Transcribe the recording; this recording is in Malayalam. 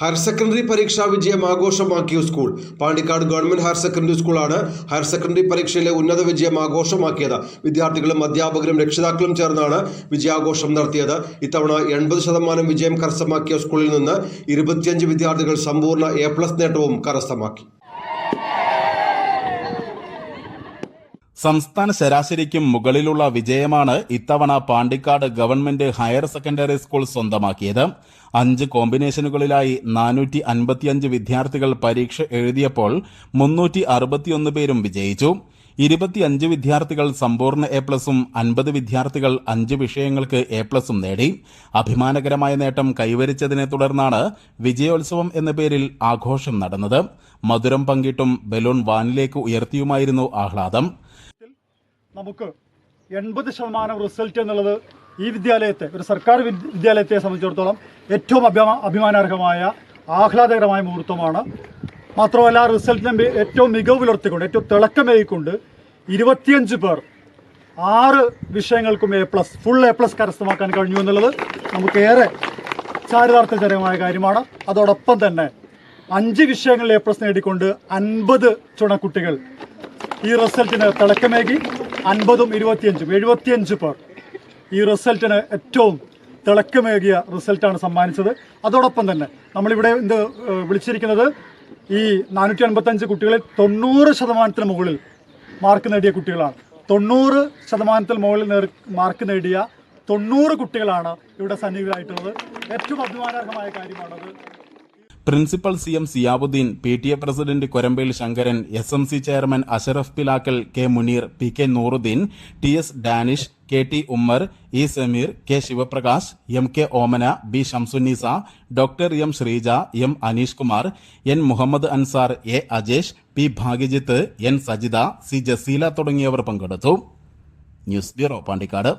Higher secondary പരീക്ഷാ വിജയം ആഘോഷമാക്കിയ school. Pandikkad government higher secondary സ്കൂളാണ് ഹയർ സെക്കൻഡറി പരീക്ഷയിലെ ഉന്നത വിജയം ആഘോഷമാക്കിയത്. വിദ്യാർത്ഥികളും അധ്യാപകരും രക്ഷിതാക്കളും ചേർന്നാണ് വിജയാഘോഷം നടത്തിയത്. ഇത്തവണ എൺപത് ശതമാനം വിജയം കരസ്ഥമാക്കിയ സ്കൂളിൽ നിന്ന് ഇരുപത്തിയഞ്ച് വിദ്യാർത്ഥികൾ സമ്പൂർണ എ പ്ലസ് നേട്ടവും കരസ്ഥമാക്കി. സംസ്ഥാന ശരാശരിക്കും മുകളിലുള്ള വിജയമാണ് ഇത്തവണ Pandikkad government higher secondary school സ്വന്തമാക്കിയത്. അഞ്ച് കോമ്പിനേഷനുകളിലായി നാനൂറ്റി അൻപത്തിയഞ്ച് വിദ്യാർത്ഥികൾ പരീക്ഷ എഴുതിയപ്പോൾ മുന്നൂറ്റി അറുപത്തിയൊന്ന് പേരും വിജയിച്ചു. ഇരുപത്തിയഞ്ച് വിദ്യാർത്ഥികൾ സമ്പൂർണ എ പ്ലസും അൻപത് വിദ്യാർത്ഥികൾ അഞ്ച് വിഷയങ്ങൾക്ക് എ പ്ലസും നേടി. അഭിമാനകരമായ നേട്ടം കൈവരിച്ചതിനെ തുടർന്നാണ് വിജയോത്സവം എന്ന പേരിൽ ആഘോഷം നടന്നത്. മധുരം പങ്കിട്ടും ബലൂൺ വാനിലേക്ക് ഉയർത്തിയുമായിരുന്നു ആഹ്ലാദം. നമുക്ക് എൺപത് ശതമാനം റിസൾട്ട് എന്നുള്ളത് ഈ വിദ്യാലയത്തെ ഒരു സർക്കാർ വിദ്യാലയത്തെ സംബന്ധിച്ചിടത്തോളം ഏറ്റവും അഭിമാനാർഹമായ ആഹ്ലാദകരമായ മുഹൂർത്തമാണ്. മാത്രമല്ല ആ റിസൾട്ടിനെ ഏറ്റവും മികവ് പുലർത്തിക്കൊണ്ട് ഏറ്റവും തിളക്കമേയിക്കൊണ്ട് ഇരുപത്തിയഞ്ച് പേർ ആറ് വിഷയങ്ങൾക്കും A plus full A plus കരസ്ഥമാക്കാൻ കഴിഞ്ഞു എന്നുള്ളത് നമുക്കേറെ ചാരിതാർത്ഥ്യജനകമായ കാര്യമാണ്. അതോടൊപ്പം തന്നെ അഞ്ച് വിഷയങ്ങളിൽ എ പ്ലസ് നേടിക്കൊണ്ട് അൻപത് ചുണക്കുട്ടികൾ ഈ റിസൾട്ടിന് തിളക്കമേകി അൻപതും ഇരുപത്തിയഞ്ചും എഴുപത്തിയഞ്ച് പേർ ഈ റിസൾട്ടിന് ഏറ്റവും തിളക്കമേകിയ റിസൾട്ടാണ് സമ്മാനിച്ചത്. അതോടൊപ്പം തന്നെ നമ്മളിവിടെ ഇത് വിളിച്ചിരിക്കുന്നത് ഈ നാനൂറ്റി അൻപത്തഞ്ച് കുട്ടികളിൽ തൊണ്ണൂറ് ശതമാനത്തിന് മുകളിൽ മാർക്ക് നേടിയ കുട്ടികളാണ്. തൊണ്ണൂറ് ശതമാനത്തിന് മുകളിൽ മാർക്ക് നേടിയ തൊണ്ണൂറ് കുട്ടികളാണ് ഇവിടെ സന്നിഹിതരായിട്ടുള്ളത്. ഏറ്റവും അഭിമാനാർഹമായ കാര്യമാണത്. Principal C M Siyabuddin P T A president Korambel Shankaran S M C chairman Ashraf Pilakkal K Muneer P K Nooruddin T S Danish K T Ummer E Sameer K Sivaprakash M K Omana B Shamsunneesa doctor M Sreeja M Aneesh Kumar N Muhammad Ansar A Ajesh P Bhagyajith N Sajitha C Jaseela തുടങ്ങിയവർ പങ്കെടുത്തു. News bureau Pandikkad.